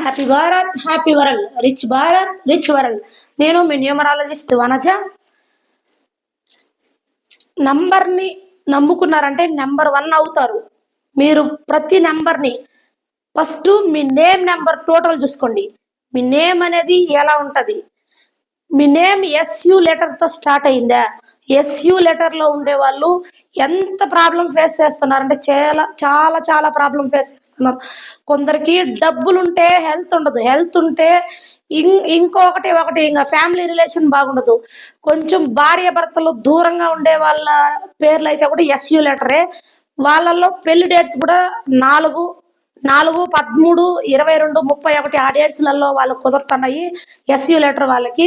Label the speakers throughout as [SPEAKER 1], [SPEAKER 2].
[SPEAKER 1] Happy Bharat happy world rich Bharat rich world నేను మీ numerologist Vanaja. నంబర్ని నమ్ముకున్నారంటే నెంబర్ వన్ అవుతారు. మీరు ప్రతి నెంబర్ని ఫస్ట్ మీ నేమ్ నెంబర్ టోటల్ చూసుకోండి. మీ నేమ్ అనేది ఎలా ఉంటుంది? మీ నేమ్ ఎస్యు లెటర్తో స్టార్ట్ అయిందా? ఎస్యు లెటర్లో ఉండే వాళ్ళు ఎంత ప్రాబ్లం ఫేస్ చేస్తున్నారంటే చాలా చాలా చాలా ప్రాబ్లం ఫేస్ చేస్తున్నారు. కొందరికి డబ్బులు ఉంటే హెల్త్ ఉండదు. హెల్త్ ఉంటే ఇం ఇంకొకటి ఒకటి ఇంకా ఫ్యామిలీ రిలేషన్ బాగుండదు. కొంచెం భార్య భర్తలు దూరంగా ఉండే వాళ్ళ పేర్లు అయితే కూడా ఎస్యూ లెటరే. వాళ్ళల్లో పెళ్ళి డేట్స్ కూడా నాలుగు నాలుగు పదమూడు ఇరవై రెండు ముప్పై ఒకటి ఆ డేట్స్లలో వాళ్ళు కుదురుతున్నాయి ఎస్యు లెటర్ వాళ్ళకి.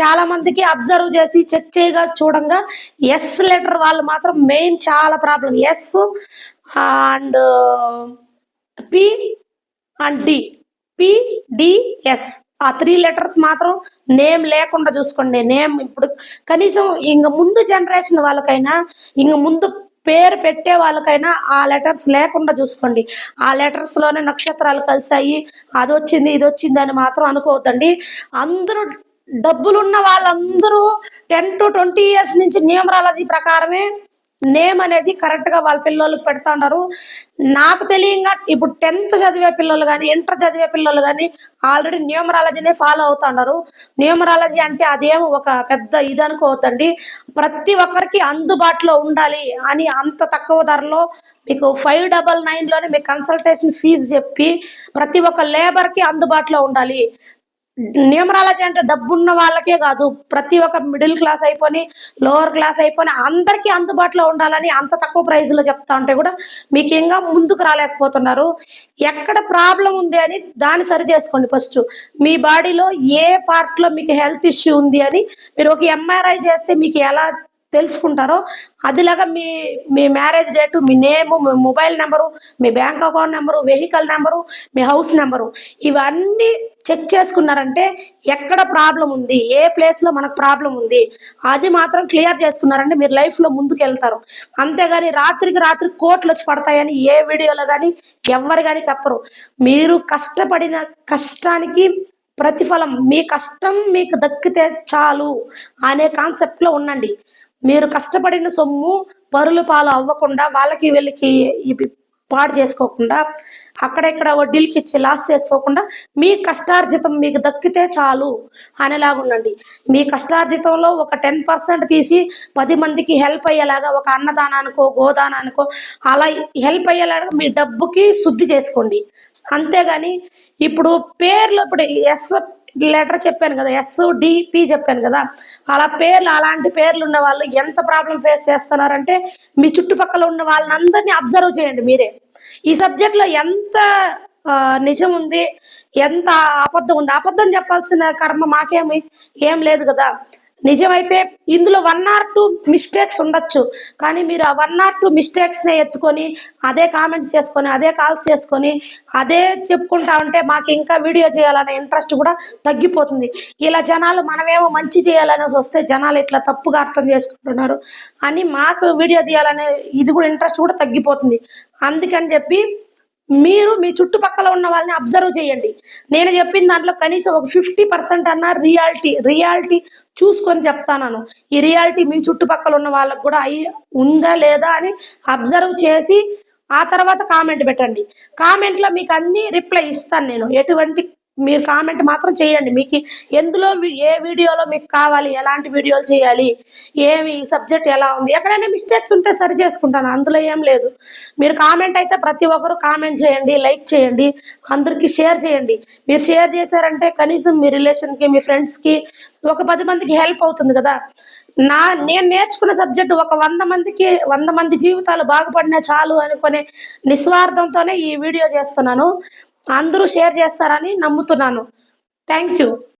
[SPEAKER 1] చాలా మందికి అబ్జర్వ్ చేసి చెక్ చేయగా చూడంగా ఎస్ లెటర్ వాళ్ళు మాత్రం మెయిన్ చాలా problem S and P and D P D S ఆ త్రీ లెటర్స్ మాత్రం నేమ్ లేకుండా చూసుకోండి. నేమ్ ఇప్పుడు కనీసం ఇంక ముందు జనరేషన్ వాళ్ళకైనా ఇంక ముందు పేరు పెట్టే వాళ్ళకైనా ఆ లెటర్స్ లేకుండా చూసుకోండి. ఆ లెటర్స్లోనే నక్షత్రాలు కలిసాయి అది వచ్చింది ఇది వచ్చింది అని మాత్రం అనుకోవద్దండి. అందరూ డబ్బులున్న వాళ్ళందరూ టెన్ టు ట్వంటీ ఇయర్స్ నుంచి న్యూమరాలజీ ప్రకారమే నేమ్ అనేది కరెక్ట్గా వాళ్ళ పిల్లలకు పెడతా ఉన్నారు నాకు తెలియంగా ఇప్పుడు టెన్త్ చదివే పిల్లలు కానీ ఇంటర్ చదివే పిల్లలు కానీ ఆల్రెడీ న్యూమరాలజీనే ఫాలో అవుతా ఉన్నారు న్యూమరాలజీ అంటే అదేం ఒక పెద్ద ఇది అనుకోవద్దండి. ప్రతి ఒక్కరికి అందుబాటులో ఉండాలి అని అంత తక్కువ ధరలో మీకు ఫైవ్ డబల్ నైన్లోనే మీకు కన్సల్టేషన్ ఫీజు చెప్పి ప్రతి ఒక్క లేబర్కి అందుబాటులో ఉండాలి. న్యూమరాలజీ అంటే డబ్బున్న వాళ్ళకే కాదు. ప్రతి ఒక్క మిడిల్ క్లాస్ అయిపోయి లోవర్ క్లాస్ అయిపోయి అందరికీ అందుబాటులో ఉండాలని అంత తక్కువ ప్రైస్లో చెప్తా ఉంటే కూడా మీకు ఇంకా ముందుకు రాలేకపోతున్నారు. ఎక్కడ ప్రాబ్లం ఉంది అని దాన్ని సరి చేసుకోండి ఫస్ట్. మీ బాడీలో ఏ పార్ట్లో మీకు హెల్త్ ఇష్యూ ఉంది అని మీరు ఒక ఎంఆర్ఐ చేస్తే మీకు ఎలా తెలుసుకుంటారో అదిలాగా మీ మీ మ్యారేజ్ డేటు మీ నేము మీ మొబైల్ నెంబరు మీ bank account number vehicle number మీ హౌస్ నెంబరు ఇవన్నీ చెక్ చేసుకున్నారంటే ఎక్కడ ప్రాబ్లం ఉంది ఏ ప్లేస్లో మనకు ప్రాబ్లం ఉంది అది మాత్రం క్లియర్ చేసుకున్నారంటే మీరు లైఫ్లో ముందుకు వెళ్తారు అంతేగాని రాత్రికి రాత్రి కోట్లు వచ్చి పడతాయని ఏ వీడియోలో కానీ ఎవరు కానీ చెప్పరు. మీరు కష్టపడిన కష్టానికి ప్రతిఫలం మీ కష్టం మీకు దక్కితే చాలు అనే కాన్సెప్ట్లో ఉండండి. మీరు కష్టపడిన సొమ్ము పరుల పాలు అవ్వకుండా వాళ్ళకి వీళ్ళకి ఇవి పాడు చేసుకోకుండా అక్కడెక్కడ వడ్డీలకి ఇచ్చి లాస్ చేసుకోకుండా మీ కష్టార్జితం మీకు దక్కితే చాలు అనేలాగా ఉండండి మీ కష్టార్జితంలో ఒక టెన్ పర్సెంట్ తీసి పది మందికి హెల్ప్ అయ్యేలాగా ఒక అన్నదానానికో గోదానానికో అలా హెల్ప్ అయ్యేలాగా మీ డబ్బుకి శుద్ధి చేసుకోండి. అంతేగాని ఇప్పుడు పేర్లు ఇప్పుడు ఎస్ లెటర్ చెప్పాను కదా ఎస్ డిపి చెప్పాను కదా అలా పేర్లు అలాంటి పేర్లు ఉన్న వాళ్ళు ఎంత ప్రాబ్లం ఫేస్ చేస్తున్నారంటే మీ చుట్టుపక్కల ఉన్న వాళ్ళని అందరినీ అబ్జర్వ్ చేయండి మీరే. ఈ సబ్జెక్ట్లో ఎంత నిజం ఉంది ఎంత అబద్ధం ఉంది? అబద్ధం చెప్పాల్సిన కర్మ మాకేమి? ఏం లేదు కదా. నిజమైతే ఇందులో వన్ ఆర్ టూ మిస్టేక్స్ ఉండొచ్చు. కానీ మీరు ఆ వన్ ఆర్ టూ మిస్టేక్స్నే ఎత్తుకొని అదే కామెంట్స్ చేసుకొని అదే కాల్స్ చేసుకొని అదే చెప్పుకుంటా ఉంటే మాకు ఇంకా వీడియో చేయాలనే ఇంట్రెస్ట్ కూడా తగ్గిపోతుంది. ఇలా జనాలు మనమేమో మంచి చేయాలనేసి వస్తే జనాలు ఇట్లా తప్పుగా అర్థం చేసుకుంటున్నారు అని మాకు వీడియో తీయాలనే ఇది కూడా ఇంట్రెస్ట్ కూడా తగ్గిపోతుంది. అందుకని చెప్పి మీరు మీ చుట్టుపక్కల ఉన్న వాళ్ళని అబ్జర్వ్ చేయండి. నేను చెప్పిన దాంట్లో కనీసం ఒక ఫిఫ్టీ పర్సెంట్ అన్న రియాలిటీ రియాలిటీ చూసుకొని చెప్తాను ఈ రియాలిటీ మీ చుట్టుపక్కల ఉన్న వాళ్ళకు కూడా అయి ఉందా లేదా అని అబ్జర్వ్ చేసి ఆ తర్వాత కామెంట్ పెట్టండి. కామెంట్లో మీకు అన్ని రిప్లై ఇస్తాను నేను. ఎటువంటి మీరు కామెంట్ మాత్రం చేయండి. మీకు ఎందులో ఏ వీడియోలో మీకు కావాలి ఎలాంటి వీడియోలు చేయాలి ఏమి సబ్జెక్ట్ ఎలా ఉంది ఎక్కడైనా మిస్టేక్స్ ఉంటే సరి చేసుకుంటాను. అందులో ఏం లేదు. మీరు కామెంట్ అయితే ప్రతి ఒక్కరు కామెంట్ చేయండి లైక్ చేయండి అందరికీ షేర్ చేయండి. మీరు షేర్ చేశారంటే కనీసం మీ రిలేషన్కి మీ ఫ్రెండ్స్కి ఒక పది మందికి హెల్ప్ అవుతుంది కదా. నా నేను నేర్చుకున్న సబ్జెక్ట్ ఒక వంద మందికి వంద మంది జీవితాలు బాగుపడినా చాలు అనుకునే నిస్వార్థంతోనే ఈ వీడియో చేస్తున్నాను. అందరూ షేర్ చేస్తారని నమ్ముతున్నాను. Thank you